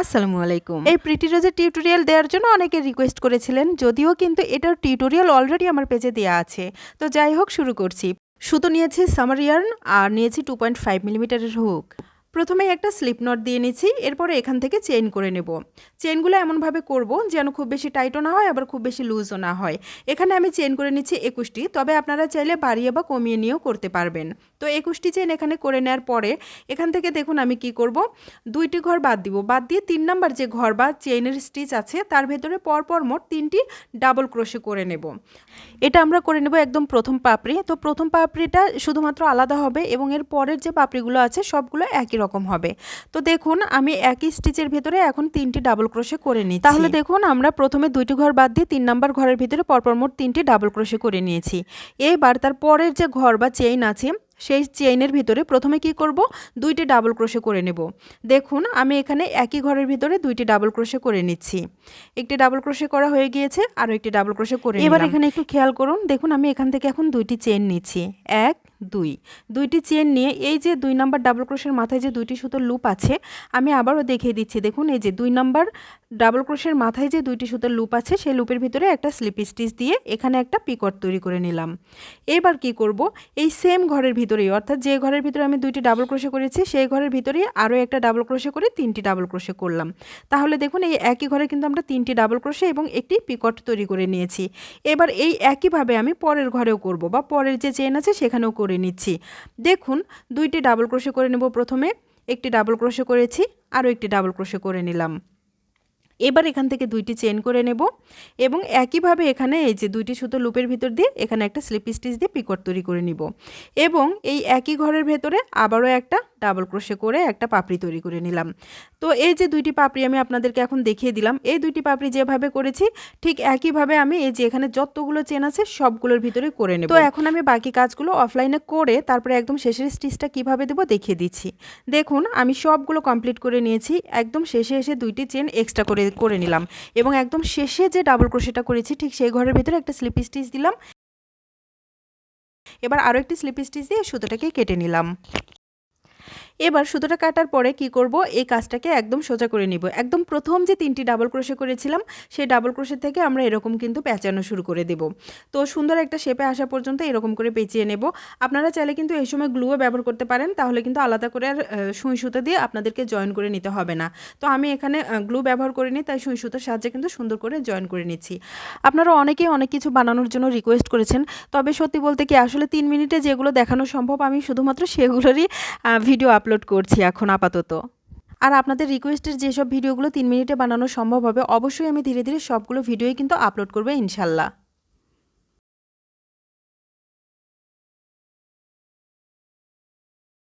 আসসালামু আলাইকুম। এই প্রিটি রোজের টিউটোরিয়াল দেওয়ার জন্য অনেকে রিকোয়েস্ট করেছিলেন, যদিও কিন্তু এটার টিউটোরিয়াল অলরেডি আমার পেজে দেওয়া আছে। তো যাই হোক, শুরু করছি। সুতো নিয়েছি সামার ইয়ার্ন আর নিয়েছি টু পয়েন্ট ফাইভ মিলিমিটারের হুক প্রথমে একটা স্লিপ নট দিয়ে নিচ্ছি, এরপরে এখান থেকে চেইন করে নেব। চেনগুলো এমনভাবে করব যেন খুব বেশি টাইটও না হয়, আবার খুব বেশি লুজও না হয়। এখানে আমি চেন করে নিচ্ছি একুশটি, তবে আপনারা চাইলে বাড়িয়ে বা কমিয়ে নিয়েও করতে পারবেন। তো একুশটি চেন এখানে করে নেওয়ার পরে, এখান থেকে দেখুন আমি কি করব? দুইটি ঘর বাদ দিব। বাদ দিয়ে তিন নাম্বার যে ঘর বা চেইনের স্টিচ আছে, তার ভেতরে পরপর মোট তিনটি ডাবল ক্রোশে করে নেব। এটা আমরা করে নেব একদম প্রথম পাপড়ি। তো প্রথম পাপড়িটা শুধুমাত্র আলাদা হবে এবং এর পরের যে পাপড়িগুলো আছে, সবগুলো একই রকম হবে। তো দেখুন আমি একই স্টিচের ভেতরে এখন তিনটি ডাবল ক্রোশে করে নিই তাহলে দেখুন আমরা প্রথমে দুইটি ঘর বাদ দিয়ে তিন নাম্বার ঘরের ভিতরে পরপর মোট তিনটি ডাবল ক্রোশে করে নিয়েছি। এইবার তার পরের যে ঘর বা চেইন আছে সেই চেইনের ভিতরে প্রথমে কি করব? দুইটি ডাবল ক্রোশে করে নেব। দেখুন আমি এখানে একই ঘরের ভিতরে দুইটি ডাবল ক্রোশে করে নিচ্ছি। একটি ডাবল ক্রোশে করা হয়ে গিয়েছে আরও একটি ডাবল ক্রোশে করে এবার এখানে একটু খেয়াল করুন দেখুন আমি এখান থেকে এখন দুইটি চেন নিচ্ছি। এক দুই। দুইটি চেন নিয়ে এই যে দুই নম্বর ডাবল ক্রোশের মাথায় যে দুইটি সুতোর লুপ আছে, আমি আবারও দেখিয়ে দিচ্ছি। দেখুন, এই যে দুই নাম্বার ডাবল ক্রোশের মাথায় যে দুইটি সুতোর লুপ আছে, সেই লুপের ভিতরে একটা স্লিপ স্টিচ দিয়ে এখানে একটা পিকট তৈরি করে নিলাম। এবার কি করব? এই সেম ঘরের ভিতরেই, অর্থাৎ যে ঘরের ভিতরে আমি দুইটি ডাবল ক্রোশে করেছি, সেই ঘরের ভিতরেই আরও একটা ডাবল ক্রোশে করে তিনটি ডাবল ক্রোশে করলাম। তাহলে দেখুন, এই একই ঘরে কিন্তু আমরা তিনটি ডাবল ক্রোশে এবং একটি পিকট তৈরি করে নিয়েছি। এবার এই একইভাবে আমি পরের ঘরেও করব, বা পরের যে চেন আছে, সেখানেও করে নিচ্ছি। দেখুন, দুইটি ডাবল ক্রোশে করে নেব প্রথমে, একটি ডাবল ক্রোশে করেছি, আরও একটি ডাবল ক্রোশে করে নিলাম। এবার এখান থেকে দুইটি চেন করে নেব এবং একইভাবে এখানে এই যে দুইটি সুতো লুপের ভিতর দিয়ে এখানে একটা স্লিপ স্টিচ দিয়ে পিকট তৈরি করে নিব এবং এই একই ঘরের ভেতরে আবারও একটা ডাবল ক্রোশে করে একটা পাপড়ি তৈরি করে নিলাম। তো এই যে দুইটি পাপড়ি আমি আপনাদেরকে এখন দেখিয়ে দিলাম, এই দুইটি পাপড়ি যেভাবে করেছি ঠিক একইভাবে আমি এই যে এখানে যতগুলো চেন আছে সবগুলোর ভিতরে করে নেব। তো এখন আমি বাকি কাজগুলো অফলাইনে করে তারপরে একদম শেষের স্টিচটা কীভাবে দেবো দেখিয়ে দিচ্ছি। দেখুন, আমি সবগুলো কমপ্লিট করে নিয়েছি, একদম শেষে এসে দুইটি চেন এক্সট্রা করে করে নিলাম। এবং একদম শেষে যে ডাবল ক্রোশেটা করেছি, ঠিক সেই ঘরের ভিতরে একটা স্লিপ স্টিচ দিলাম। এবার আরও একটি স্লিপ স্টিচ দিয়ে সুতোটাকে কেটে নিলাম। এবার সুতোটা কাটার পরে কি করব? এই কাজটাকে একদম সোজা করে নিব। একদম প্রথম যে তিনটি ডাবল ক্রোশে করেছিলাম, সেই ডাবল ক্রোশের থেকে আমরা এরকম কিন্তু পেঁচানো শুরু করে দেব। তো সুন্দর একটা শেপে আসা পর্যন্ত এরকম করে পেঁচিয়ে নেব। আপনারা চাইলে কিন্তু এই সময় গ্লুও ব্যবহার করতে পারেন, তাহলে কিন্তু আলাদা করে আর সুই সুতো দিয়ে আপনাদেরকে জয়েন করে নিতে হবে না। তো আমি এখানে গ্লু ব্যবহার করিনি, তাই সুই সুতোর সাহায্যে কিন্তু সুন্দর করে জয়েন করে নিচ্ছি। আপনারা অনেকেই অনেক কিছু বানানোর জন্য রিকোয়েস্ট করেছেন, তবে সত্যি বলতে কি আসলে তিন মিনিটে যেগুলো দেখানো সম্ভব আমি শুধুমাত্র সেগুলোরই ভিডিও আপলোড করছি এখন আপাতত। আর আপনাদের রিকোয়েস্টের যেসব ভিডিওগুলো তিন মিনিটে বানানো সম্ভব হবে, অবশ্যই আমি ধীরে ধীরে সবগুলো ভিডিওই কিন্তু আপলোড করব ইনশাল্লাহ।